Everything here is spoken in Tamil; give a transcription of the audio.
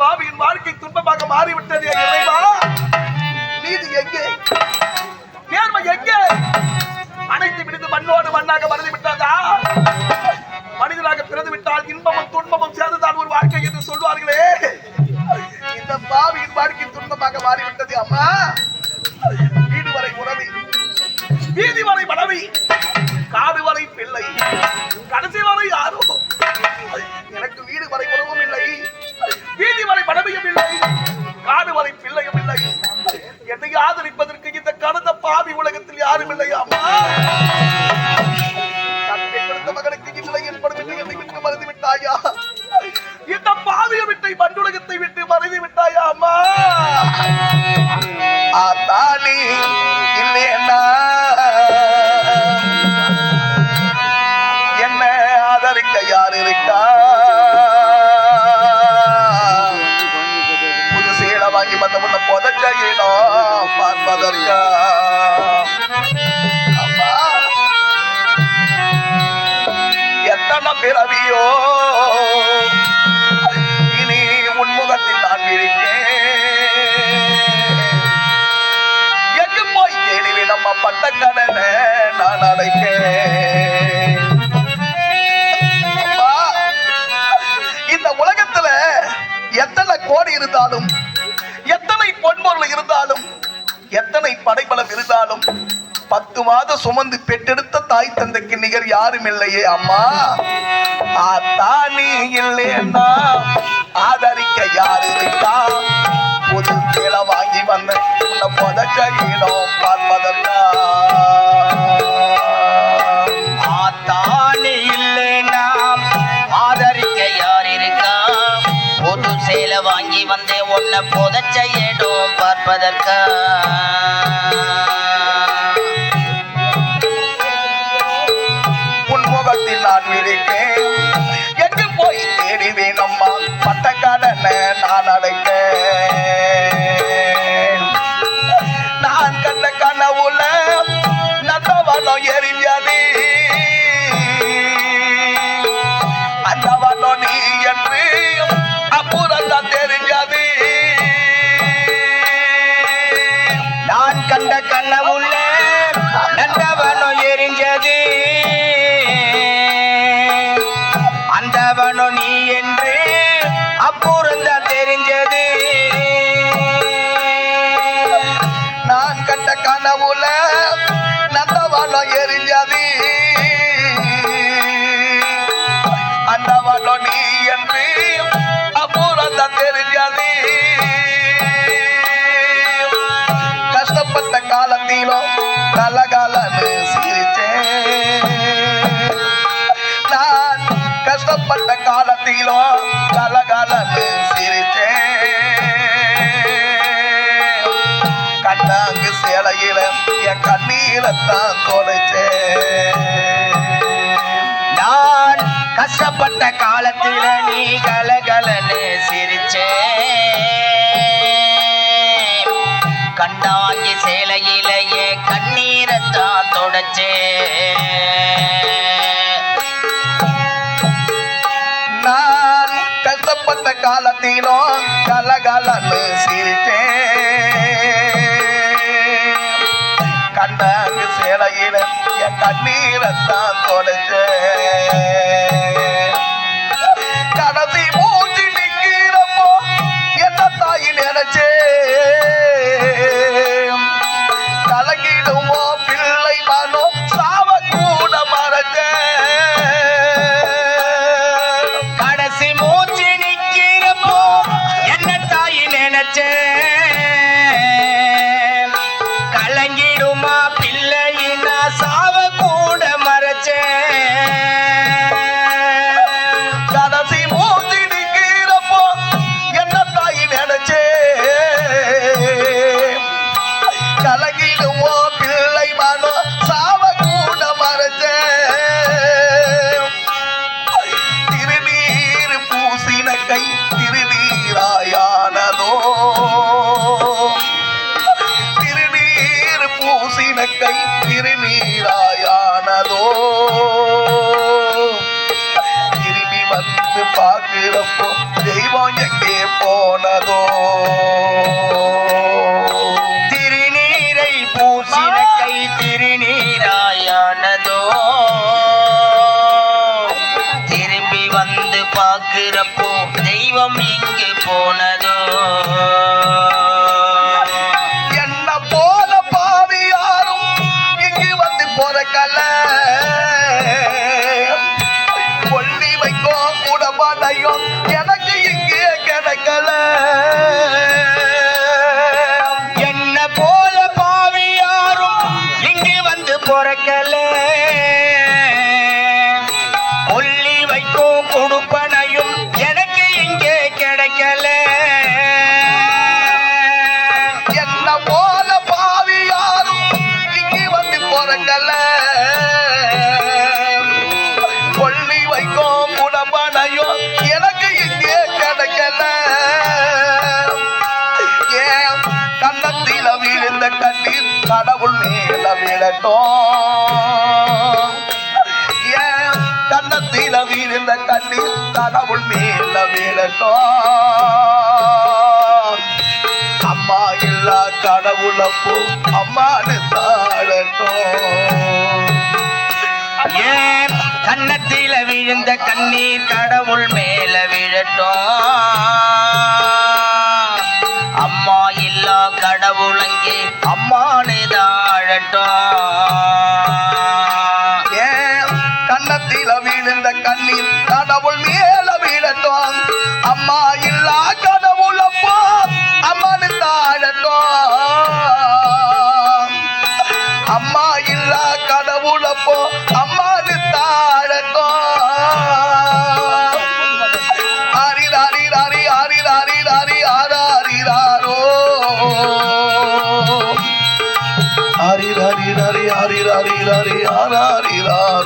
பாவியின் வாழ்க்கை துன்பமாக மாறிவிட்டது இறைவா. நீதி எங்கே? நேர்மை எங்கே? அனைத்து விடுத்து மண்ணோடு மண்ணாக மறந்து விட்டதா மனிதனாக பிறந்து விட்டால் இன்பமும் துன்பமும் சேர்ந்துதான் ஒரு வாழ்க்கை என்று சொல்வார்களே. இந்த பாவியின் வாழ்க்கை துன்பமாக மாறிவிட்டது அம்மா. வீடு வரை உறவி வீதி வரை மனைவி காடு வரை பிள்ளை கடைசி வரை பாவி உலகத்தில் யாரும் இல்லை அம்மா. மகனுக்கு இல்லை மறந்து விட்டாயா இந்த பாவிய விட்டை விட்டு விட்டாயா அம்மா? என்ன ஆதரிக்க யார் இருக்கா? புது சீலை வாங்கி வந்த முன்ன புதச்சையிடும் பார்ப்பதற்கா அம்மா எத்தனை பிறவியோ? இனி உன்முகத்தில் நான் விழித்தேன் எங்கு போய் தேடிவி நம்ம பட்ட கடனை நான் அடைக்கேன் இந்த உலகத்துல எத்தனை கோடி இருந்தாலும் எத்தனை பொன்பொருள் இருந்தாலும் எத்தனை படைபலம் இருந்தாலும் பத்து மாதம் சுமந்து பெற்றெடுத்த தாய் தந்தைக்கு நிகர் யாரும் இல்லையே அம்மா. ஆத்தா நீ இல்லைன்னா ஆதரிக்க யாரு இருக்கா புது கீழே வாங்கி வந்த உன்னை புதச்சகிடும் பார்ப்பதற்கா வந்தே உன்னை புதச்ச இடம் பார்ப்பதற்கா? உன் முகத்தில் நான் விழிப்பேன் எங்கு போய் தேடிவேன் அம்மா? பட்ட நான் அடைப்பேன் கஷ்டப்பட்ட காலத்திலும் கலகலன்னு சிரிச்சேன் கண்ணாங்கு சேலையில என் கண்ணீரத்தான் தொலைச்சேன் நான் கஷ்டப்பட்ட காலத்தில நீ கலகலன்னு சிரிச்சே கண்டாங்கி சேலையிலேயே கண்ணீரத்தான் தொடச்சேன். கஷ்டப்பட்ட கலகலன்னு சிரிச்சேன் கண்டாங்கு சேலையில என் கண்ணீரத்தான் தொலைச்சேன் கடைசி மூச்சு நிக்கிறப்போ என்ன தாய் நினைச்சே தாய் விழட்டும் ஏன் கண்ணத்தில வீழ்ந்த கண்ணீர் கடவுள் மேல விழட்டும். அம்மா இல்லா கடவுள் அப்போ அம்மானு தாழட்டும் ஏன் கண்ணத்தில விழுந்த கண்ணீர் கடவுள் மேல விழட்டும். வேண்டும் ஹரி ஹரி ஹரி ஹரி ஹரி ஹரி